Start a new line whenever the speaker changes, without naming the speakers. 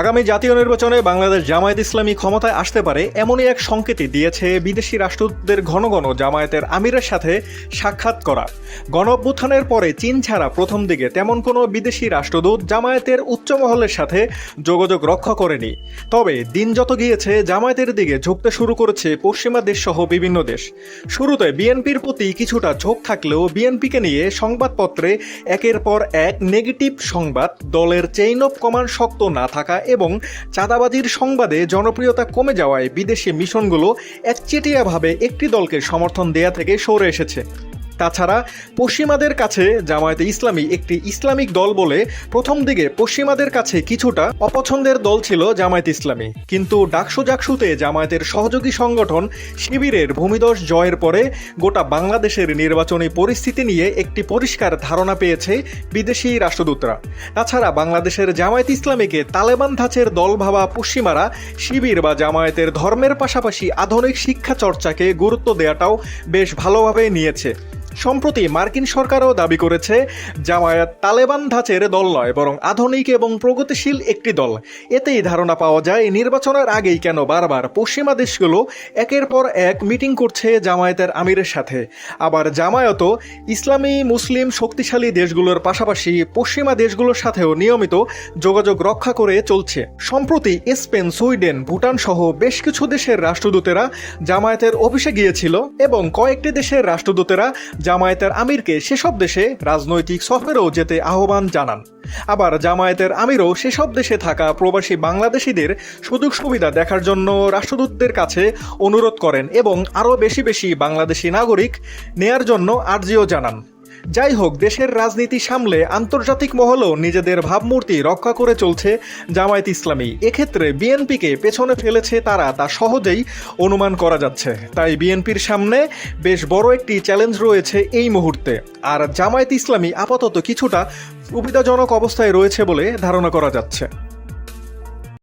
আগামী জাতীয় নির্বাচনে বাংলাদেশ জামায়াত ইসলামী ক্ষমতায় আসতে পারে, এমনই এক সংকেতই দিয়েছে বিদেশি রাষ্ট্রদূতদের ঘন ঘন জামায়াতের আমিরের সাথে সাক্ষাৎ করা। গণ পরে চীন ছাড়া প্রথম দিকে তেমন কোনো বিদেশি রাষ্ট্রদূত জামায়াতের উচ্চ মহলের সাথে যোগাযোগ রক্ষা করেনি। তবে দিন যত গিয়েছে, জামায়াতের দিকে ঝুঁকতে শুরু করেছে পশ্চিমা দেশ সহ বিভিন্ন দেশ। শুরুতে বিএনপির প্রতি কিছুটা ঝোঁক থাকলেও বিএনপিকে নিয়ে সংবাদপত্রে একের পর এক নেগেটিভ সংবাদ, দলের চেইন অফ কমান্ড শক্ত না থাকা এবং চাঁদাবাজির সংবাদে জনপ্রিয়তা কমে যাওয়ায় বিদেশি মিশনগুলো একচেটিয়াভাবে একটি দলকে সমর্থন দেয়া থেকে সরে এসেছে। তাছাড়া পশ্চিমাদের কাছে জামায়াতে ইসলামী একটি ইসলামিক দল বলে প্রথম দিকে পশ্চিমাদের কাছে কিছুটা অপছন্দের দল ছিল জামায়াত ইসলামী। কিন্তু ডাকসু জাকসুতে জামায়াতের সহযোগী সংগঠন শিবিরের ভূমিদশ জয়ের পরে গোটা বাংলাদেশের নির্বাচনী পরিস্থিতি নিয়ে একটি পরিষ্কার ধারণা পেয়েছে বিদেশি রাষ্ট্রদূতরা। তাছাড়া বাংলাদেশের জামায়াত ইসলামীকে তালেবান ধাঁচের দল ভাবা পশ্চিমারা শিবির বা জামায়াতের ধর্মের পাশাপাশি আধুনিক শিক্ষা চর্চাকে গুরুত্ব দেওয়াটাও বেশ ভালোভাবে নিয়েছে। সম্প্রতি মার্কিন সরকারও দাবি করেছে, জামায়াত তালেবান ধাঁচের দল নয়, বরং আধুনিক এবং প্রগতিশীল একটি দল। এতেই ধারণা পাওয়া যায়, নির্বাচনের আগেই কেন বারবার পশ্চিমা দেশগুলো একের পর এক মিটিং করছে জামায়াতের আমিরের সাথে। আবার জামায়াতও ইসলামী, মুসলিম, শক্তিশালী দেশগুলোর পাশাপাশি পশ্চিমা দেশগুলোর সাথেও নিয়মিত যোগাযোগ রক্ষা করে চলছে। সম্প্রতি স্পেন, সুইডেন, ভুটান সহ বেশ কিছু দেশের রাষ্ট্রদূতেরা জামায়াতের অফিসে গিয়েছিল এবং কয়েকটি দেশের রাষ্ট্রদূতেরা জামায়াতের আমিরকে সেসব দেশে রাজনৈতিক সফরেও যেতে আহ্বান জানান। আবার জামায়াতের আমিরও সেসব দেশে থাকা প্রবাসী বাংলাদেশিদের সুযোগ সুবিধা দেখার জন্য রাষ্ট্রদূতদের কাছে অনুরোধ করেন এবং আরও বেশি বেশি বাংলাদেশি নাগরিক নেয়ার জন্য আর্জিও জানান। যাই হোক, দেশের রাজনীতি সামলে আন্তর্জাতিক মহলও নিজেদের ভাবমূর্তি রক্ষা করে চলছে জামায়াত ইসলামী। এক্ষেত্রে বিএনপিকে পেছনে ফেলেছে তারা, তা সহজেই অনুমান করা যাচ্ছে। তাই বিএনপির সামনে বেশ বড় একটি চ্যালেঞ্জ রয়েছে এই মুহূর্তে। আর জামায়াত ইসলামী আপাতত কিছুটা সুবিধাজনক অবস্থায় রয়েছে বলে ধারণা করা যাচ্ছে।